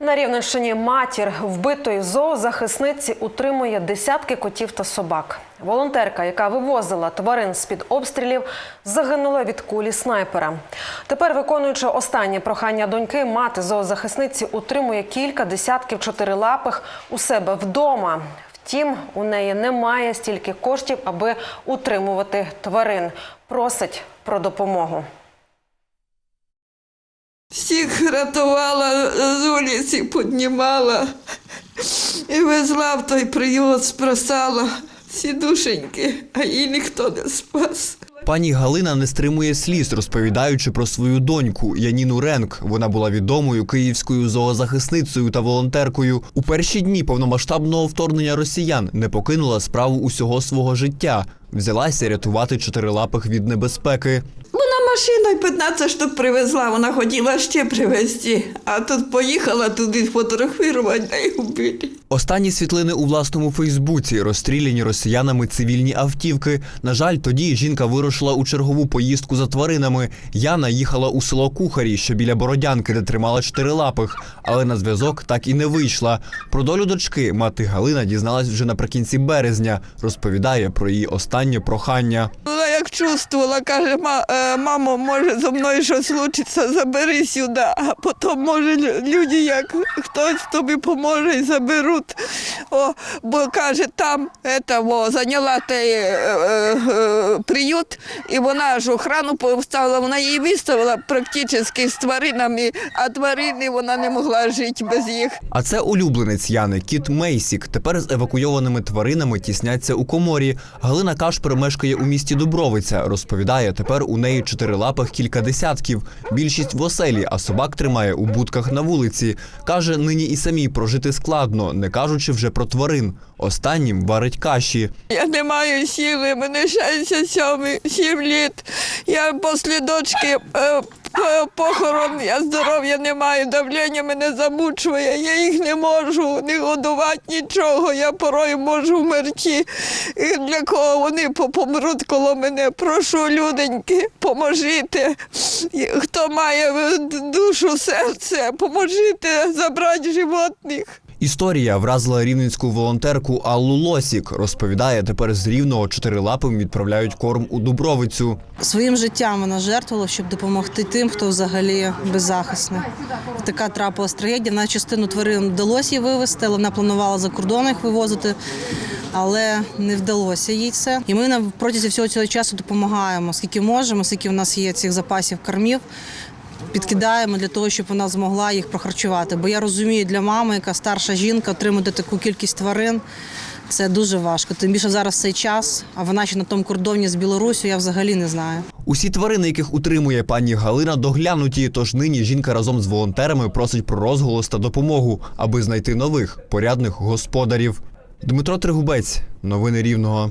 На Рівненщині матір вбитої зоозахисниці утримує десятки котів та собак. Волонтерка, яка вивозила тварин з-під обстрілів, загинула від кулі снайпера. Тепер, виконуючи останнє прохання доньки, мати зоозахисниці утримує кілька десятків чотирилапих у себе вдома. Втім, у неї немає стільки коштів, аби утримувати тварин. Просить про допомогу. Всіх рятувала, з вулиці піднімала і везла в той приют, спасала всі душеньки, а її ніхто не спас. Пані Галина не стримує сліз, розповідаючи про свою доньку Яніну Ренк. Вона була відомою київською зоозахисницею та волонтеркою. У перші дні повномасштабного вторгнення росіян не покинула справу усього свого життя. Взялася рятувати чотирилапих від небезпеки. Машиною 15 штук привезла, вона хотіла ще привезти, а тут поїхала туди фотографувати, а їх вбили. Останні світлини у власному Фейсбуці розстріляні росіянами цивільні автівки. На жаль, тоді жінка вирушила у чергову поїздку за тваринами. Яна їхала у село Кухарі, що біля Бородянки, де тримала чотирилапих, але на зв'язок так і не вийшла. Про долю дочки мати Галина дізналась вже наприкінці березня. Розповідає про її останнє прохання. Чувствувала, каже, е, мамо, може зі мною щось случиться, забери сюди, а потім може люди, як хтось тобі поможе і заберуть. О, бо каже, там это, во, зайняла той е, е, е, приют, і вона ж охрану поставила, вона її виставила практично з тваринами, а тварини вона не могла жити без їх. А це улюбленець Яни, кіт Мейсік. Тепер з евакуйованими тваринами тісняться у коморі. Галина Кашпер мешкає у місті Дубровиця. Розповідає, тепер у неї чотирилапих кілька десятків. Більшість в оселі, а собак тримає у будках на вулиці. Каже, нині і самій прожити складно, не кажучи вже про тварин. Останнім варить каші. Я не маю сили, мені 67 7 літ. Я послідочки. е, похорон, я здоров'я не маю, давлення мене замучує, я їх не можу не годувати нічого, я порою можу вмерти. І для кого вони по- помруть коло мене? Прошу, люденьки, поможіть. Хто має е, душу, серце, поможіть забрати животних. Історія вразила рівненську волонтерку Аллу Лосік. Розповідає, тепер з рівного чотирилапим відправляють корм у Дубровицю. Своїм життям вона жертвувала, щоб допомогти тим, хто взагалі беззахисний. Така трапилась трагедія. На частину тварин вдалося їй вивезти, але вона планувала за кордон їх вивозити, але не вдалося їй це. І ми протязі всього цього часу допомагаємо, скільки можемо, скільки в нас є цих запасів кормів. Підкидаємо для того, щоб вона змогла їх прохарчувати. Бо я розумію, для мами, яка старша жінка, отримати таку кількість тварин це дуже важко. Тим більше зараз цей час, а вона ще на тому кордоні з Білорусю, я взагалі не знаю. Усі тварини, яких утримує пані Галина, доглянуті. Тож нині жінка разом з волонтерами просить про розголос та допомогу, аби знайти нових порядних господарів. Дмитро Тригубець, новини Рівного.